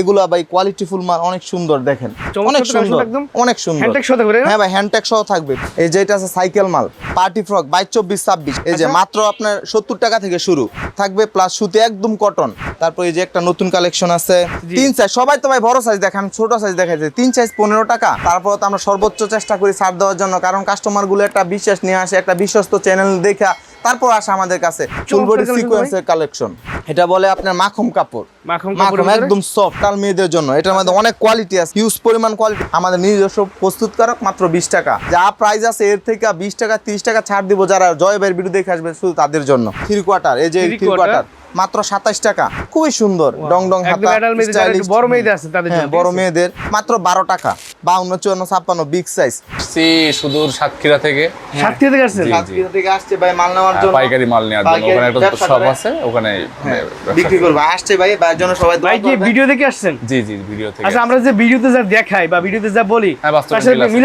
এগুলো ভাই quality full মাল অনেক সুন্দর দেখেন। অনেক সুন্দর অনেক সুন্দর? হ্যাঁ ভাই হ্যান্ডটেক সহ থাকবে। এই যে এটা আছে সাইকেল মাল পার্টি ফ্রক বাইশ চব্বিশ ছাব্বিশ। এই যে আচ্ছা। মাত্র আপনার সত্তর টাকা থেকে শুরু। থাকবে প্লাস সুতি একদম কটন তারপর এই যে একটা নতুন কালেকশন আছে। তিন সাইজ সবাই তো ভাই বড় সাইজ দেখে আমি ছোট সাইজ দেখাই তিন সাইজ পনেরো টাকা। তারপর তো আমরা সর্বোচ্চ চেষ্টা করি ছাড় দেওয়ার জন্য কারণ কাস্টমারগুলো একটা বিশ্বাস নিয়ে আসে একটা বিশ্বস্ত চ্যানেল দেখা তারপর আসে আমাদের কাছে সিকোয়েন্সের কালেকশন এটা বলে আপনার মাখম কাপড়। মাখন মাখন কাপড়ের ভিতরে? একদম সফট আর মেয়েদের জন্য। এটার মধ্যে অনেক কোয়ালিটি আছে হিউজ পরিমাণ কোয়ালিটি আমাদের নিজস্ব প্রস্তুতকারক মাত্র বিশ টাকা। যা প্রাইস আছে এর থেকে বিশ টাকা তিরিশ টাকা ছাড় দিব যারা জয় ভাইয়ের ভিডিও দেখে আসবে শুধু তাদের জন্য। থ্রি কোয়ার্টার এই যে থ্রি কোয়ার্টার মাত্র সাতাশ টাকা। খুবই সুন্দর ডং ডং। বড় মেয়েদের আছে তাদের হ্যাঁ বড় মেয়েদের মাত্র বারো টাকা। বাউন্ন চুয়ান্ন ছাপ্পান্ন বিগ সাইজ সুদূর সাতক্ষীরা থেকে। সাতক্ষীরা থেকে আসছেন? জি। থেকে আসছে ভাই মাল নেওয়ার হ্যাঁ, জন্য। পাইকারি মাল নেওয়ার জন্য। ওখানে একটা শপ আছে ওখানে হ্যাঁ, বিক্রি করব। আসছে ভাই ভাইয়ের জন্য সবাই দোয়া ভাই ভিডিও দেখে আসছেন? জি জি ভিডিও থেকে আচ্ছা আমরা যে ভিডিওতে যা দেখাই বা ভিডিওতে যা বলি হ্যাঁ বাস্তবে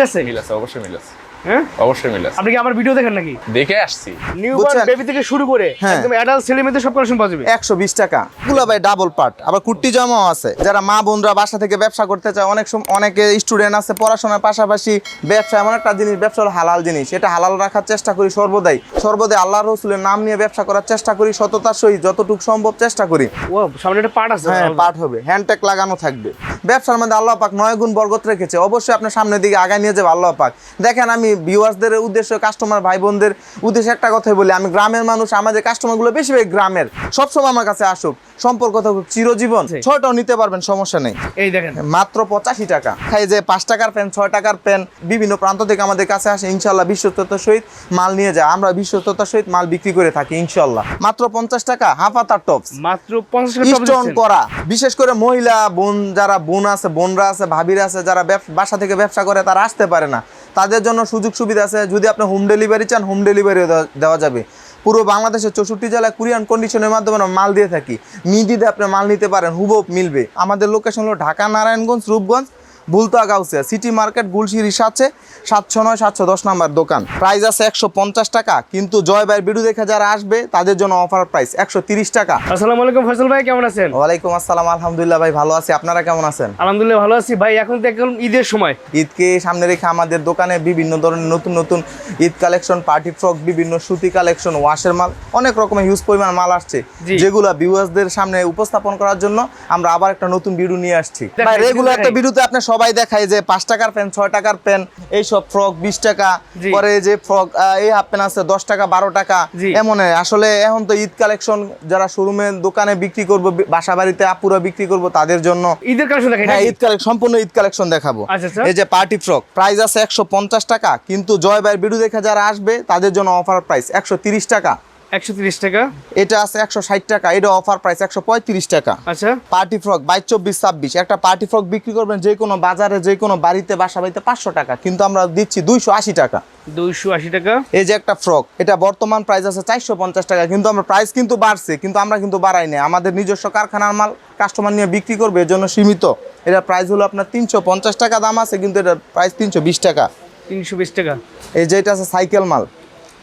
আছে? মিল আছে অবশ্যই মিল আছে। হ্যাঁ? অবশ্যই মিল আছে। আপনি কি আমার ভিডিও দেখেন নাকি? দেখে আসছি। নিউ বুঝছেন? বেবি থেকে শুরু করে হ্যাঁ। একদম অ্যাডাল্ট ছেলে মেয়েদের সব কালেকশন পাওয়া যাবে। একশো বিশ টাকা। গুলো ভাই ডাবল পার্ট আবার কুর্তি জামাও আছে। যারা মা বোনরা বাসা থেকে ব্যবসা করতে চায় অনেক সময় অনেকে স্টুডেন্ট আছে পড়াশোনার পাশাপাশি ব্যবসা এমন একটা জিনিস ব্যবসা হলো হালাল জিনিস। এটা হালাল রাখার চেষ্টা করি সর্বদাই। সর্বদাই আল্লাহ রসুলের নাম নিয়ে ব্যবসা করার চেষ্টা করি সততার সহিত যতটুকু সম্ভব চেষ্টা করি। ও সামনে একটা পার্ট আছে। হ্যাঁ পার্ট হবে। হ্যান্ডটেক লাগানো থাকবে। ব্যবসার মধ্যে আল্লাহ পাক নয় গুণ বরগত রেখেছে। অবশ্যই আপনার সামনের দিকে আগায় নিয়ে যাবে আল্লাহ পাক। দেখেন আমি ভিউয়ার্সদের উদ্দেশ্যে কাস্টমার ভাই বোনদের উদ্দেশ্যে একটা কথাই বলি। আমি গ্রামের মানুষ আমাদের কাস্টমারগুলো বেশিরভাগ গ্রামের। সবসময় আমার কাছে আসুক। সম্পর্ক থাকুক চিরজীবন। ছয়টাও নিতে পারবেন সমস্যা নেই। এই দেখেন। মাত্র পঁচাশি টাকা। খাই যে পাঁচ টাকার পেন ছয় টাকার পেন বিভিন্ন প্রান্ত থেকে আমাদের কাছে আসে। ইনশাল্লাহ বিশ্বস্ততার সহিত মাল নিয়ে যায়। আমরা বিশ্বস্ততার সহিত মাল বিক্রি করে থাকি ইনশাল্লাহ মাত্র পঞ্চাশ টাকা হাফ হাতার টপস মাত্র 50 টাকা টপ স্টোন দিচ্ছেন। করা। বিশেষ করে মহিলা বোন যারা বোন আছে, বোনরা আছে, ভাবিরা আছে, যারা বাসা থেকে ব্যবসা করে, তারা আসতে পারে না। তাদের জন্য সুযোগ সুবিধা আছে, যদি আপনি হোম ডেলিভারি চান হোম ডেলিভারিও দেওয়া যাবে। পুরো বাংলাদেশের চৌষট্টি জেলায় কুরিয়ান কন্ডিশনের মাধ্যমে আমরা মাল দিয়ে থাকি। মিডিতে আপনি মাল নিতে পারেন হুবপ মিলবে। আমাদের লোকেশন হলো ঢাকা, নারায়ণগঞ্জ, রূপগঞ্জ বুলতা গাউসিয়া সিটি মার্কেট গুলশিরি সাথে সাতশো নয় সাতশো দশ নাম্বার দোকান। প্রাইস আছে একশো পঞ্চাশ টাকা কিন্তু জয় ভাইয়ের ভিডিও দেখে যারা আসবে তাদের জন্য অফার প্রাইস একশো তিরিশ টাকা। আসসালামু আলাইকুম ফয়সাল ভাই কেমন আছেন? ওয়ালাইকুম আসসালাম আলহামদুলিল্লাহ ভাই ভালো আছি। আপনারা কেমন আছেন? আলহামদুলিল্লাহ ভালো আছি। ভাই এখন তো একদম ঈদের সময়। ঈদকে সামনে রেখে আমাদের দোকানে বিভিন্ন ধরনের নতুন নতুন ঈদ কালেকশন পার্টি ফ্রক বিভিন্ন সুতি কালেকশন ওয়াশের মাল অনেক রকমের হিউজ পরিমাণ মাল আসছে। যেগুলো ভিউয়ার্সদের সামনে উপস্থাপন করার জন্য আমরা আবার একটা নতুন ভিডিও নিয়ে আসছি। ভাই রেগুলার। একটা ভিডিওতে আপনি সবাই দেখায় যে পাঁচ টাকার পেন ছয় টাকার পেন এইসব ফ্রক বিশ টাকা পরে যে ফ্রক এই হাফ পেন আছে দশ টাকা বারো টাকা এমন। আসলে এখন তো ঈদ কালেকশন যারা শোরুমে দোকানে বিক্রি করব বাসা বাড়িতে আপুরা বিক্রি করব তাদের জন্য ঈদের কালেকশন দেখাই হ্যাঁ ঈদ কালেকশন সম্পূর্ণ ঈদ কালেকশন দেখাবো। আচ্ছা, আচ্ছা। এই যে পার্টি ফ্রক প্রাইস আছে একশো পঞ্চাশ টাকা কিন্তু জয় ভাইয়ের ভিডিও দেখে যারা আসবে তাদের জন্য অফার প্রাইস একশো তিরিশ টাকা। 130 টাকা। এটা আছে একশো ষাট টাকা এটা অফার প্রাইস একশো পঁয়ত্রিশ টাকা। আচ্ছা। পার্টি ফ্রক বাইশ চব্বিশ ছাব্বিশ। একটা পার্টি ফ্রক বিক্রি করবেন যে কোনো বাজারে যে কোনো বাড়িতে বাসা বাড়িতে পাঁচশো টাকা কিন্তু আমরা দিচ্ছি দুইশো আশি টাকা। 280 টাকা। এই যে একটা ফ্রক এটা বর্তমান প্রাইস আছে চারশো পঞ্চাশ টাকা কিন্তু আমরা প্রাইস কিন্তু বাড়ছে কিন্তু আমরা কিন্তু বাড়াই না আমাদের নিজস্ব কারখানার মাল কাস্টমার নিয়ে বিক্রি করবে এর জন্য সীমিত। এটা প্রাইস হলো আপনার তিনশো পঞ্চাশ টাকা দাম আছে কিন্তু এটা প্রাইস তিনশো বিশ টাকা। 320 টাকা। এই যে এটা আছে সাইকেল মাল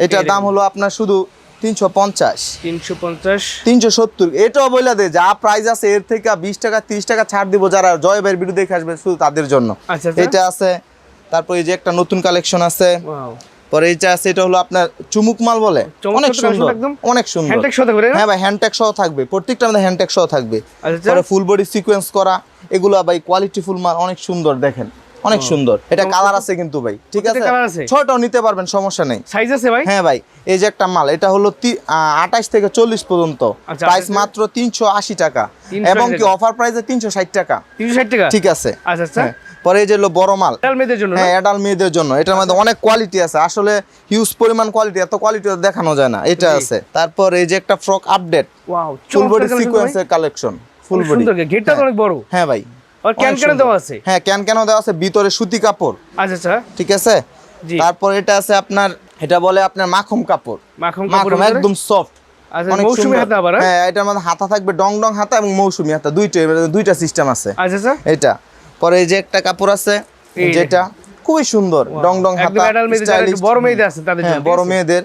এটার দাম হলো আপনার শুধু তিনশো পঞ্চাশ। 350 তিনশো সত্তর। এটাও বলে দে যা প্রাইস আছে এর থেকে বিশ টাকা তিরিশ টাকা ছাড় দিব যারা জয় ভাইয়ের ভিডিও দেখে আসবে শুধু তাদের জন্য। আচ্ছা, আচ্ছা। এটা আছে তারপর এই যে একটা নতুন কালেকশন আছে। পরে এইটা আছে এটা হলো আপনার চুমুক মাল বলে। অনেক সুন্দর। অনেক সুন্দর? হ্যাঁ ভাই সহ থাকবে। প্রত্যেকটা আমাদের সহ থাকবে। পরে ফুল বডি সিকোয়েন্স করা এগুলো ভাই কোয়ালিটি ফুল মাল অনেক সুন্দর দেখেন। অনেক সুন্দর। এটা কালার আছে কিন্তু ভাই ঠিক আছে? ছয়টাও নিতে পারবেন সমস্যা নেই। সাইজ আছে ভাই? হ্যাঁ ভাই এই যে একটা মাল এটা হলো আঠাশ থেকে চল্লিশ পর্যন্ত। আচ্ছা, প্রাইস মাত্র তিনশো আশি টাকা। এবং কি অফার প্রাইসে তিনশো ষাট টাকা। 360 টাকা? ঠিক আছে। আচ্ছা আচ্ছা। হ্যাঁ। পরে এই যে হলো বড় মাল। মেয়েদের জন্য হ্যাঁ অ্যাডাল্ট মেয়েদের জন্য। এটার মধ্যে অনেক কোয়ালিটি আছে। আসলে হিউজ পরিমাণ কোয়ালিটি এত কোয়ালিটি দেখানো যায় না। এটা আছে। তারপর এই যে একটা frock update wow full body. সিকোয়েন্সের কালেকশন ফুল বডি সুন্দর। গেটটা অনেক বড়। হ্যাঁ ভাই। আর ক্যান দেওয়া আছে? হ্যাঁ ক্যান ক্যানও দেওয়া আছে? ভিতরে সুতি কাপড়। আচ্ছা আচ্ছা। ঠিক আছে? তারপর এটা আছে আপনার এটা বলে আপনার মাখম কাপড়। মাখম ভিতরে? একদম সফট আচ্ছা মৌসুমী। আবার হ্যাঁ? হ্যাঁ এটার মধ্যে হাতা থাকবে ডং ডং হাতা এবং মৌসুমী হাতা। দুইটা দুইটা সিস্টেম আছে। আচ্ছা আচ্ছা। এটা পরে এই যে একটা কাপড় আছে যেটা খুবই সুন্দর ডং ডং হাতা মেয়েদের আছে তাদের বড় মেয়েদের।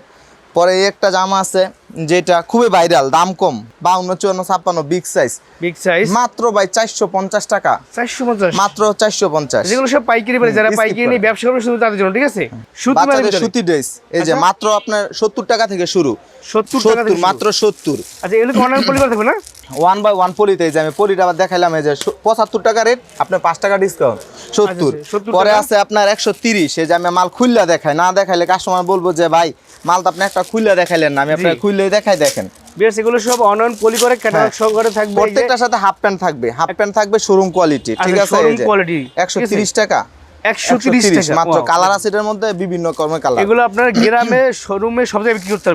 পরে এই একটা জামা আছে যেটা খুবই ভাইরাল দাম কম বাউন্ন চুয়ান্ন ছাপ্পান্ন বিগ সাইজ বিগ সাইজ মাত্র ভাই চারশো পঞ্চাশ টাকা। চারশো পঞ্চাশ? মাত্র চারশো পঞ্চাশ। যেগুলো সব পাইকারি পারে যারা পাইকারি নিয়ে ব্যবসা করবে শুধু তাদের জন্য ঠিক আছে? সুতি বাচ্চাদের সুতি ড্রেস এই যে আচ্ছা। মাত্র আপনার সত্তর টাকা থেকে শুরু। 70 টাকা সত্তর থেকে মাত্র সত্তর। আচ্ছা এগুলো অনলাইন থাকবে না? ওয়ান বাই ওয়ান পলিতে যে আমি পলিটা আবার দেখাইলাম এই যে পঁচাত্তর টাকা রেট আপনার পাঁচ টাকা ডিসকাউন্ট সত্তর। আচ্ছা, 70 পরে আছে আপনার একশো তিরিশ। এই যে আমি মাল খুললা দেখাই না দেখাইলে কাস্টমার বলব যে ভাই মাল তো আপনি একটা খুললা দেখাইলেন না আমি আপনার। খুললেই দেখাই দেখেন। বেশ এগুলো সব অনলাইন পলি করে ক্যাটালগ সহকারে থাকবে প্রত্যেকটার সাথে হাফ প্যান্ট থাকবে। হাফ প্যান্ট থাকবে শোরুম কোয়ালিটি ঠিক আচ্ছা, আছে? একশো ঠিক তিরিশ টাকা। 130 টাকা। মাত্র কালার আছে এটার মধ্যে বিভিন্ন কর্মের কালার। এগুলো আপনার গ্রামে শোরুমে সব জায়গায় বিক্রি করতে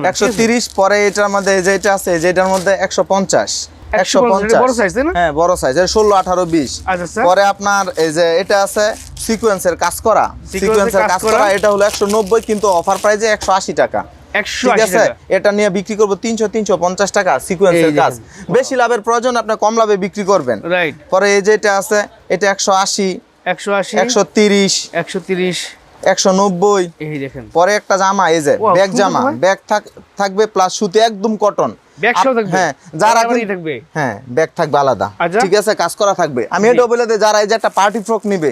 পরে এটার মধ্যে এই যে এটা আছে যেটার মধ্যে একশো পঞ্চাশ। 150 বড় না? হ্যাঁ বড় সাইজ ষোলো আঠারো বিশ। আচ্ছা, আচ্ছা। পরে আপনার এই যে এটা আছে সিকোয়েন্সের কাজ করা। সিকোয়েন্সের কাজ করা। এটা হলো একশো নব্বই কিন্তু অফার প্রাইজে একশো আশি টাকা। একশো ঠিক আছে? এটা নিয়ে বিক্রি করব তিনশো তিনশো পঞ্চাশ টাকা সিকোয়েন্সের কাজ। বেশি লাভের প্রয়োজন আপনি কম লাভে বিক্রি করবেন। পরে এই যে এটা আছে এটা একশো আশি একশো আশি একশো তিরিশ একশো তিরিশ। একশো নব্বই। এই দেখেন। পরে একটা জামা এই যে ব্যাগ জামা। ব্যাগ থাকবে প্লাস সুতি একদম কটন হ্যাঁ যারা থাকবে? হ্যাঁ ব্যাগ থাকবে আলাদা। আচ্ছা। ঠিক আছে কাজ করা থাকবে। আমি জি। বলে দিই যারা এই যে একটা পার্টি ফ্রক নিবে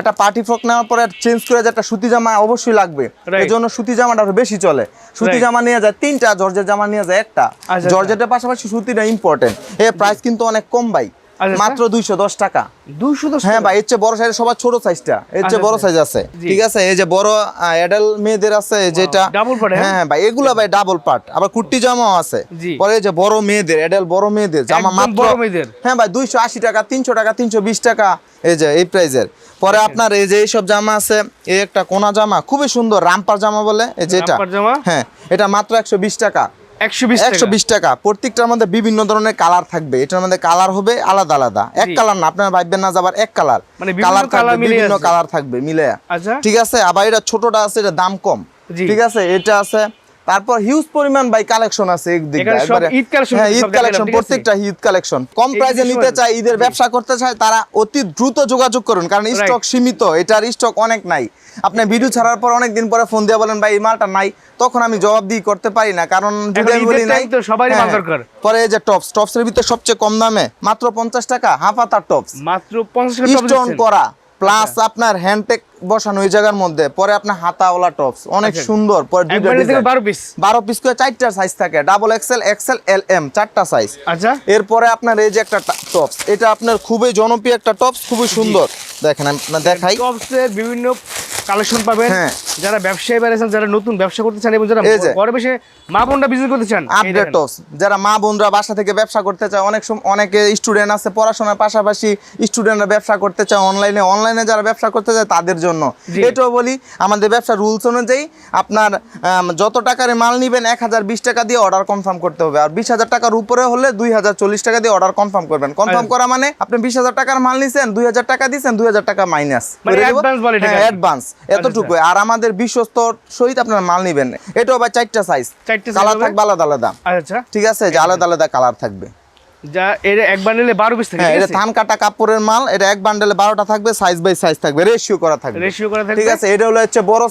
একটা পার্টি ফ্রক নেওয়ার পরে চেঞ্জ করে যে একটা সুতি জামা অবশ্যই লাগবে. এই জন্য সুতি জামাটা আরও বেশি চলে। সুতি জামা নিয়ে যায় তিনটা জর্জের জামা নিয়ে যায় একটা। আচ্ছা, জর্জেটের পাশাপাশি সুতিটা ইম্পর্টেন্ট এর প্রাইস কিন্তু অনেক কম ভাই। আচ্ছা, মাত্র দুইশো দশ টাকা। দুশো দশ হ্যাঁ ভাই এর চেয়ে বড় সাইজ সবার ছোট সাইজটা এর চেয়ে আচ্ছা, বড় আচ্ছা। সাইজ আছে। ঠিক আছে? এই যে বড় অ্যাডাল মেয়েদের আছে যেটা part, হ্যাঁ? হ্যাঁ হ্যাঁ ভাই এগুলা ভাই ডাবল পার্ট আবার কুর্তি জামাও আছে। পরে এই যে বড় মেয়েদের অ্যাডাল বড় মেয়েদের জামা মাত্র বড় মেয়েদের। হ্যাঁ ভাই দুইশো আশি টাকা তিনশো টাকা তিনশো বিশ টাকা এই যে এই প্রাইজের পরে আপনার এই যে এইসব জামা আছে এই একটা কোনা জামা খুবই সুন্দর রামপার জামা বলে এই যেটা রামপার জামা? হ্যাঁ এটা মাত্র একশো বিশ টাকা। একশো বিশ টাকা। প্রত্যেকটার মধ্যে বিভিন্ন ধরনের কালার থাকবে। এটার মধ্যে কালার হবে আলাদা আলাদা। এক কালার না আপনার ভাববেন না যাবার এক কালার। মানে কালার থাকবে বিভিন্ন কালার থাকবে মিলে আচ্ছা। ঠিক আছে? আবার এটা ছোটটা আছে এটা দাম কম। ঠিক আছে? এটা আছে তারপর হিউজ পরিমাণ ভাই কালেকশন আছে ঈদ হ্যাঁ ঈদ কালেকশন প্রত্যেকটা ঈদ কালেকশন কম প্রাইসে নিতে চায় ঈদের ব্যবসা করতে চায় তারা অতি দ্রুত যোগাযোগ করুন কারণ স্টক সীমিত এটার স্টক অনেক নাই। আপনি ভিডিও ছাড়ার পর অনেক দিন পরে ফোন দিয়ে বলেন ভাই এই মালটা নাই। তখন আমি জবাব দিয়ে করতে পারি না। কারণ যদি আমি বলি নাই তো সবারই মাল হ্যাঁ। পরে এই যে টপস টপসের ভিতরে সবচেয়ে কম দামে মাত্র পঞ্চাশ টাকা হাফ হাতার টপস মাত্র পঞ্চাশ করা প্লাস আপনার হ্যান্ডটেক বসানো ওই জায়গার মধ্যে পরে আপনার হাতাওয়ালা টপস অনেক। সুন্দর পরে বারো পিস বারো পিস করে চারটা সাইজ থাকে double XL XL L M চারটা সাইজ আচ্ছা। এরপরে আপনার এই যে একটা টপস এটা আপনার খুবই জনপ্রিয় একটা টপস খুবই সুন্দর। দেখেন আমি দেখাই। টপসের বিভিন্ন কালেকশন পাবেন। হ্যাঁ। যারা ব্যবসায়ী বেড়েছেন যারা নতুন ব্যবসা করতে চান এবং যারা ঘরে বসে মা বোনরা বিজনেস করতে চান আপডেট যারা মা বোনরা বাসা থেকে ব্যবসা করতে চায় অনেক সময় অনেকে স্টুডেন্ট আছে পড়াশোনার পাশাপাশি স্টুডেন্টরা ব্যবসা করতে চায় অনলাইনে অনলাইনে যারা ব্যবসা করতে চায় তাদের জন্য। এটাও বলি আমাদের ব্যবসা রুলস অনুযায়ী আপনার যত টাকার মাল নিবেন এক হাজার বিশ টাকা দিয়ে অর্ডার কনফার্ম করতে হবে। আর বিশ হাজার টাকার উপরে হলে দুই হাজার চল্লিশ টাকা দিয়ে অর্ডার কনফার্ম করবেন। কনফার্ম। করা মানে আপনি বিশ হাজার টাকার মাল নিছেন দুই হাজার টাকা দিচ্ছেন দুই হাজার টাকা মাইনাস। অ্যাডভান্স এতটুকু আর আমাদের বিশ্বস্ত সহিত আপনার মাল নিবেন। এটাও আবার চারটা সাইজ চারটা কালার থাকবে আলাদা আলাদা। আচ্ছা। ঠিক আছে? যে আলাদা আলাদা কালার থাকবে। যা এর এক বান্ডেলে বারো পিস থাকে এটা ধান কাটা কাপড়ের মাল এটা এক বান্ডেলে বারোটা থাকবে সাইজ বাই সাইজ থাকবে রেশিও করা থাকবে। রেশিও করা থাকবে। ঠিক আছে এটা হলো হচ্ছে বড়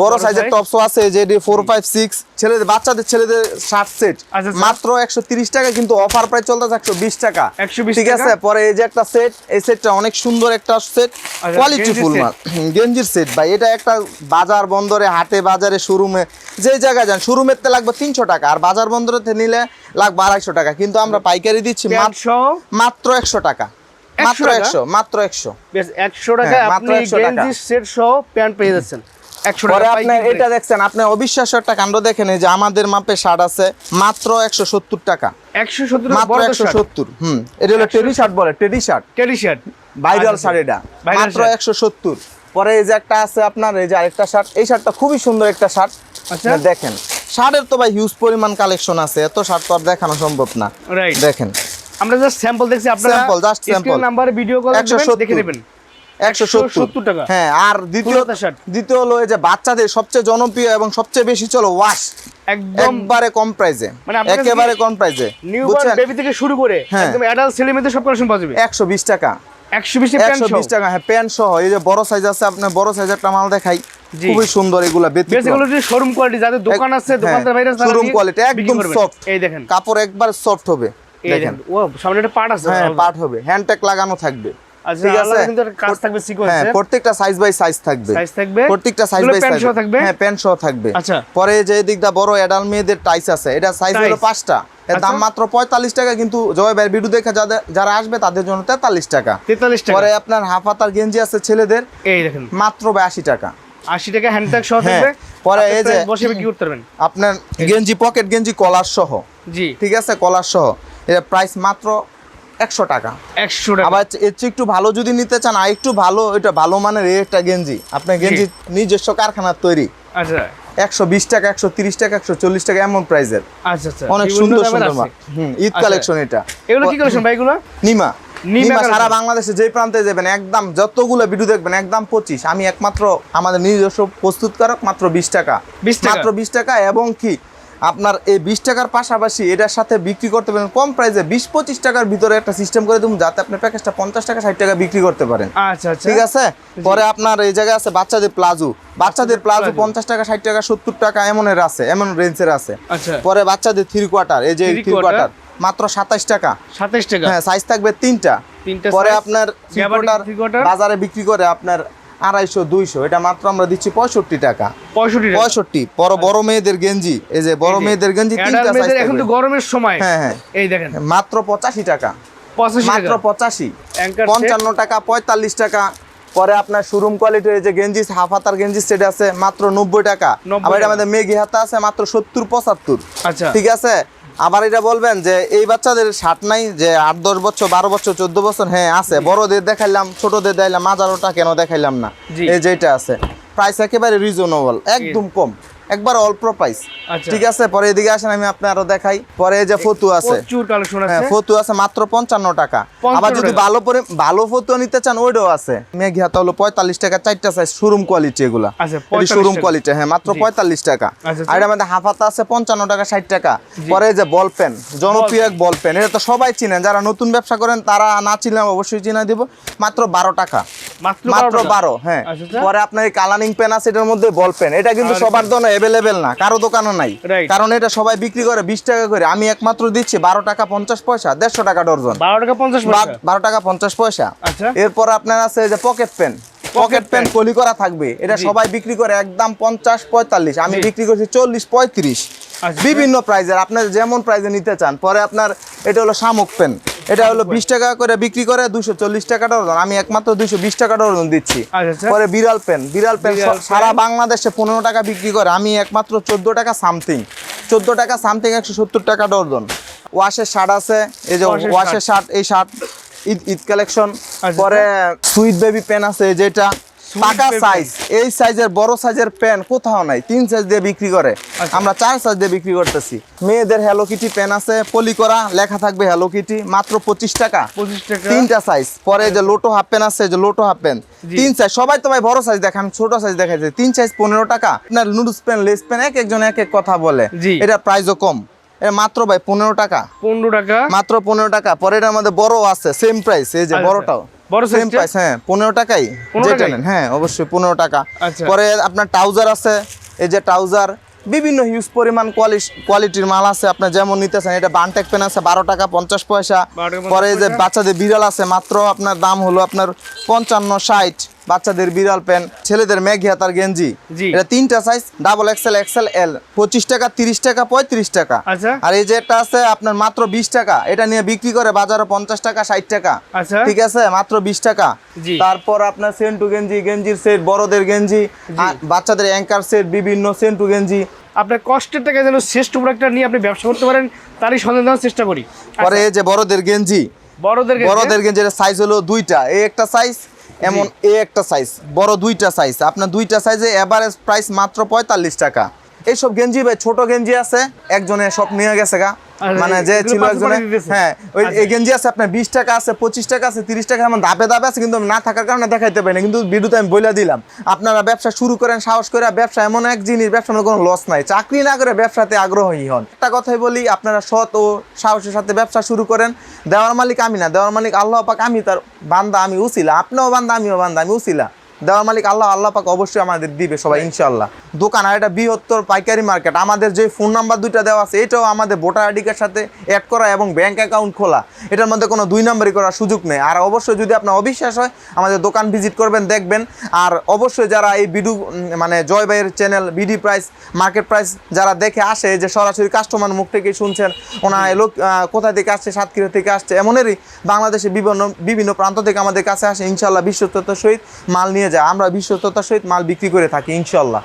বড় সাইজের টপসও আছে যে ফোর ফাইভ সিক্স ছেলেদের বাচ্চাদের ছেলেদের শার্ট সেট। মাত্র একশো তিরিশ টাকা কিন্তু অফার প্রাইস চলতেছে একশো বিশ টাকা। 120 ঠিক আছে পরে এই যে একটা সেট এই সেটটা অনেক সুন্দর একটা সেট আচ্ছা, কোয়ালিটি ফুল মাল। গেঞ্জির সেট ভাই এটা একটা বাজার বন্দরে হাটে বাজারে শোরুমে যে জায়গায় যান শোরুমের তে লাগবে তিনশো টাকা আর বাজার বন্দরেতে নিলে লাগবে আড়াইশো টাকা কিন্তু আমরা পাইকারি দিচ্ছি প্যান্ট মাত্র একশো টাকা। মাত্র একশো মাত্র একশো। একশো হ্যাঁ, আপনি 100 টাকা। গেঞ্জি সেট সহ প্যান্ট পেয়ে যাচ্ছেন। পরে আপনার এটা দেখছেন আপনি অবিশ্বাস্য একটা কাণ্ড দেখেন যে আমাদের মাপে শার্ট আছে মাত্র একশো সত্তর টাকা। একশো সত্তর মাত্র একশো সত্তর হুম এটা হলো 170 টেডি শার্ট বলে teddy shirt. Teddy shirt. Viral আচ্ছা, শার্ট এটা। মাত্র একশো সত্তর। পরে এই যে একটা আছে আপনার এই যে আরেকটা শার্ট এই শার্টটা খুবই সুন্দর একটা শার্ট। আচ্ছা। দেখেন শার্টের তো ভাই হিউজ পরিমাণ কালেকশন আছে এত শার্ট তো আর দেখানো সম্ভব না। রাইট দেখেন। আমরা জাস্ট স্যাম্পল দেখছি আপনারা Sample, just sample। নাম্বারে ভিডিও কল দেখে নেবেন 170 টাকা। হ্যাঁ আর দ্বিতীয় shirt। দ্বিতীয় হলো এই যে বাচ্চাদের সবচেয়ে জনপ্রিয় এবং সবচেয়ে বেশি চলো ওয়াশ একবারে কম প্রাইসে মানে একেবারে কম প্রাইসে নিউবর্ন বেবি থেকে শুরু করে হ্যাঁ। একদম অ্যাডাল্ট ছেলে মেয়েদের সব কালেকশন পাওয়া যাবে। একশো বিশ টাকা। একশো বিশে প্যান্ট একশো বিশ টাকা হ্যাঁ প্যান্ট সহ। এই যে বড় সাইজ আছে আপনার বড় সাইজের মাল দেখাই। খুবই সুন্দর এগুলা শোরুম কোয়ালিটি যাদের দোকান আছে দোকানদার শোরুম কোয়ালিটি একদম সফট এই দেখেন। কাপড় একবার সফট হবে। দেখেন। দেখেন ও সামনে একটা পার্ট আছে হ্যাঁ পার্ট হবে। হ্যান্ডটেক লাগানো থাকবে। আচ্ছা ঠিক আছে? কিন্তু কাজ থাকবে হ্যাঁ প্রত্যেকটা সাইজ বাই সাইজ থাকবে। সাইজ থাকবে। প্রত্যেকটা সাইজ বাই সাইজ থাকবে? হ্যাঁ প্যান্ট সহ থাকবে। আচ্ছা। পরে যে দিকটা বড় অ্যাডাল মেয়েদের টাইস আছে এটা সাইজ হলো। পাঁচটা। এর দাম আচ্ছা। মাত্র পঁয়তাল্লিশ টাকা কিন্তু জয় ভাইয়ের ভিডিও দেখে যাদের যারা আসবে তাদের জন্য তেতাল্লিশ টাকা। তেতাল্লিশ টাকা। পরে আপনার হাফ হাতার গেঞ্জি আছে ছেলেদের এই দেখেন। মাত্র আশি টাকা। আশি টাকা হ্যান্ড ট্যাগ সহ হ্যাঁ, থাকবে। পরে এই যে- বসে বিক্রি করতে পারবেন। আপনার গেঞ্জি পকেট গেঞ্জি কলার সহ। জি। ঠিক আছে কলার সহ। এটা প্রাইস মাত্র একশো টাকা। একশো টাকা। আবার এর চেয়ে একটু ভালো যদি নিতে চান আর একটু ভালো এটা ভালো মানের একটা গেঞ্জি। আপনার গেঞ্জি নিজস্ব কারখানার তৈরি। আচ্ছা। একশো বিশ টাকা একশো তিরিশ টাকা একশো চল্লিশ টাকা এমন প্রাইসের আচ্ছা আচ্ছা। অনেক সুন্দর সুন্দর হুম ঈদ আচ্ছা। কালেকশন এটা। এগুলো কি কালেকশন ভাই এগুলো? নিমা। নিমা সারা বাংলাদেশে যে প্রান্তে যাবেন একদম যতগুলো ভিডিও দেখবেন একদম পঁচিশ। আমি একমাত্র আমাদের নিজস্ব প্রস্তুতকারক মাত্র বিশ টাকা। মাত্র বিশ টাকা এবং কি আপনার এই বিশ টাকার পাশাপাশি এটার সাথে বিক্রি করতে পারেন কম প্রাইসে বিশ পঁচিশ টাকার ভিতরে একটা সিস্টেম করে দেবো যাতে আপনি প্যাকেজটা পঞ্চাশ টাকা ষাট টাকা বিক্রি করতে পারেন। আচ্ছা আচ্ছা। ঠিক আছে? পরে আপনার এই জায়গায় আছে বাচ্চাদের প্লাজো। বাচ্চাদের প্লাজো। পঞ্চাশ টাকা ষাট টাকা সত্তর টাকা এমনের আছে এমন রেঞ্জের আছে। আচ্ছা। পরে বাচ্চাদের থ্রি কোয়ার্টার এই যে থ্রি। কোয়ার্টার মাত্র সাতাশ টাকা। সাতাইশ টাকা? হ্যাঁ সাইজ থাকবে তিনটা। তিনটা পরে আপনার। বাজারে বিক্রি করে আপনার আড়াইশো দুইশো। এটা মাত্র আমরা দিচ্ছি পঁয়ষট্টি টাকা। পঁয়ষট্টি পঁয়ষট্টি। বড় বড় মেয়েদের গেঞ্জি। এই যে বড় মেয়েদের গেঞ্জি তিনটা সাইজ এখন তো গরমের সময়। হ্যাঁ হ্যাঁ। এই দেখেন। মাত্র পঁচাশি টাকা। মাত্র পঁচাশি। পঞ্চান্ন টাকা পঁয়তাল্লিশ টাকা। পরে আপনার শোরুম কোয়ালিটির যে গেঞ্জি হাফ হাতার গেঞ্জি সেট আছে মাত্র নব্বই টাকা। আবার। আমাদের মেঘি হাতা আছে মাত্র সত্তর পঁচাত্তর। আচ্ছা। ঠিক আছে? আবার এটা বলবেন যে এই বাচ্চাদের শার্ট নাই যে আট দশ বছর বারো বছর চোদ্দ বছর হ্যাঁ আছে। বড়দের দেখাইলাম ছোটদের দেখাইলাম মাজারোটা কেন দেখাইলাম না? এই যেটা আছে। প্রাইস একেবারে রিজনেবল একদম কম। একবার অল্প প্রাইস আচ্ছা। ঠিক আছে? পরে এদিকে আসেন আমি আপনি আরও দেখাই। পরে যে ফতু আছে। হ্যাঁ ফতু আছে মাত্র পঞ্চান্ন টাকা। আবার যদি ভালো পরে ভালো ফতু নিতে চান ওইটাও আছে। মেঘি হাতা হলো পঁয়তাল্লিশ টাকা চারটা সাইজ শোরুম কোয়ালিটি এগুলা। আচ্ছা, এটি 45 শোরুম কোয়ালিটি হ্যাঁ মাত্র পঁয়তাল্লিশ টাকা। আচ্ছা, আর এর মধ্যে হাফ আছে পঞ্চান্ন টাকা ষাট টাকা। পরে যে বল পেন জনপ্রিয় এক বল পেন এটা তো সবাই চিনেন। যারা নতুন ব্যবসা করেন তারা না চিনলে অবশ্যই চিনে দিব। মাত্র বারো টাকা। মাত্র মাত্র 12 টাকা। বারো হ্যাঁ। আচ্ছা, আচ্ছা। পরে আপনার এই কালারিং পেন আছে এটার মধ্যে বল পেন এটা কিন্তু সবার জন্য অ্যাভেলেবেল না কারও দোকানও নাই। কারণ এটা সবাই বিক্রি করে বিশ টাকা করে। আমি একমাত্র দিচ্ছি বারো টাকা পঞ্চাশ পয়সা দেড়শো টাকা ডর্জন। বারো টাকা পঞ্চাশ পয়সা? বারো টাকা পঞ্চাশ পয়সা। আচ্ছা। এরপর আপনার আছে যে পকেট পেন পকেট পেন। কলি করা থাকবে। এটা সবাই বিক্রি করে একদম পঞ্চাশ পঁয়তাল্লিশ। আমি বিক্রি করছি চল্লিশ পঁয়ত্রিশ। আচ্ছা। বিভিন্ন প্রাইজের আপনার যেমন প্রাইজে নিতে চান পরে আপনার এটা হলো শামুক পেন এটা হলো বিশ টাকা করে বিক্রি করে দুশো চল্লিশ টাকা ডজন। আমি একমাত্র দুশো বিশ টাকা ডজন দিচ্ছি। আচ্ছা, আচ্ছা। পরে বিড়াল পেন। বিড়াল পেন সারা বাংলাদেশে পনেরো টাকা বিক্রি করে। আমি একমাত্র চোদ্দ টাকা সামথিং। চোদ্দ টাকা সামথিং একশো সত্তর টাকা ডর্জন ওয়াশের শার্ট আছে। এই যে ওয়াশের ওয়াশের শার্ট। এই শার্ট ঈদ ঈদ কালেকশন। আচ্ছা। পরে সুইট বেবি পেন আছে যেটা। পাকা সাইজ এই সাইজের বড় সাইজের পেন কোথাও নাই। তিন সাইজ দিয়ে বিক্রি করে। আচ্ছা। আমরা চার সাইজ দিয়ে বিক্রি করতেছি। মেয়েদের হ্যালো কিটি পেন আছে পলি করা লেখা থাকবে হ্যালো কিটি মাত্র পঁচিশ টাকা। পঁচিশ টাকা। তিনটা সাইজ পরে যে লোটো হাফ পেন আছে যে লোটো হাফ পেন জি। তিন সাইজ সবাই তো ভাই বড় সাইজ দেখে আমি ছোট সাইজ দেখাইছি তিন সাইজ পনেরো টাকা। আপনার নুডলস পেন লেস পেন এক একজন এক এক কথা বলে। এটা প্রাইসও কম। মাত্র ভাই পনেরো টাকা। পনেরো টাকা। মাত্র পনেরো টাকা। পরে এটার মধ্যে বড় আছে সেম প্রাইস এই যে আচ্ছা, বড়টাও। বড় সেম প্রাইস হ্যাঁ পনেরো টাকাই যেটা নেন হ্যাঁ অবশ্যই পনেরো টাকা। আচ্ছা। পরে আপনার ট্রাউজার আছে এই যে ট্রাউজার বিভিন্ন হিউজ পরিমাণ কোয়ালিটির মাল আছে। আপনি যেমন নিতেছেন এটা বানটেক পেন আছে বারো টাকা পঞ্চাশ পয়সা। 12 টাকা 50 পরে যে বাচ্চাদের বিড়াল আছে মাত্র আপনার দাম হলো আপনার পঞ্চান্ন ষাট। বাচ্চাদের বিড়াল পেন ছেলেদের ম্যাগি হাতার গেঞ্জি। এটা তিনটা size double XL XL L পঁচিশ টাকা তিরিশ টাকা পঁয়ত্রিশ টাকা। আচ্ছা। আর এই যে একটা আছে আপনার মাত্র বিশ টাকা। এটা নিয়ে বিক্রি করে বাজারে পঞ্চাশ টাকা ষাট টাকা। আচ্ছা। ঠিক আছে? মাত্র বিশ টাকা। তারপর আপনার সেন্টু গেঞ্জি গেঞ্জির সেট বড়দের গেঞ্জি। আর বাচ্চাদের অ্যাঙ্কার সেট বিভিন্ন সেন্টু গেঞ্জি। আপনার কষ্টের টাকা যেন শ্রেষ্ঠ প্রোডাক্টটা নিয়ে আপনি ব্যবসা করতে পারেন তারই সন্ধান দেওয়ার চেষ্টা করি। পরে এই যে বড়দের গেঞ্জি। বড়দের বড়দের গেঞ্জির সাইজ হলো দুইটা। এই একটা সাইজ এমন এ একটা সাইজ বড় দুইটা সাইজ আপনার দুইটা সাইজে এভারেজ প্রাইস মাত্র পঁয়তাল্লিশ টাকা। এইসব গেঞ্জি ভাই ছোট গেঞ্জি আছে একজনে সব নিয়ে গেছে গা। মানে যে ছিল একজনে হ্যাঁ ওই আচ্ছা। এই গেঞ্জি আছে আপনার বিশ টাকা আছে পঁচিশ টাকা আছে তিরিশ টাকা এমন ধাপে ধাপে আছে কিন্তু না থাকার কারণে দেখাইতে পারি না কিন্তু ভিডিওতে আমি বলে দিলাম আপনারা ব্যবসা শুরু করেন সাহস করে ব্যবসা এমন এক জিনিস ব্যবসার কোনো লস নাই। চাকরি না করে ব্যবসাতে আগ্রহী হন। একটা কথাই বলি আপনারা সৎ ও সাহসের সাথে ব্যবসা শুরু করেন। দেওয়ার মালিক আমি না দেওয়ার মালিক আল্লাহ পাক আমি তার বান্দা আমি উসিলা। আপনিও বান্দা আমিও বান্দা আমি উসিলা। দেওয়ার মালিক আল্লাহ আল্লাহ পাক অবশ্যই আমাদের দিবে সবাই ইনশাল্লাহ দোকান, আর এটা বৃহত্তর পাইকারি মার্কেট। আমাদের যে ফোন নাম্বার দুইটা দেওয়া আছে, এটাও আমাদের ভোটার আইডি কার্ড সাথে অ্যাড করা এবং ব্যাঙ্ক অ্যাকাউন্ট খোলা। এটার মধ্যে কোনো দুই নাম্বারই করার সুযোগ নেই। আর অবশ্যই যদি আপনার অবিশ্বাস হয়, আমাদের দোকান ভিজিট করবেন, দেখবেন। আর অবশ্যই যারা এই বিডু মানে জয় ভাইয়ের channel BD price market price যারা দেখে আসে যে সরাসরি কাস্টমার মুখ থেকে শুনছেন, ওনার লোক কোথা থেকে আসছে, সাতক্ষীরা থেকে আসছে, এমনেরই বাংলাদেশে বিভিন্ন বিভিন্ন প্রান্ত থেকে আমাদের কাছে আসে ইনশাল্লাহ বিশ্বস্ততার সহিত মাল নিয়ে যায় আমরা বিশ্বস্ততার সহিত মাল বিক্রি করে থাকি ইনশাল্লাহ।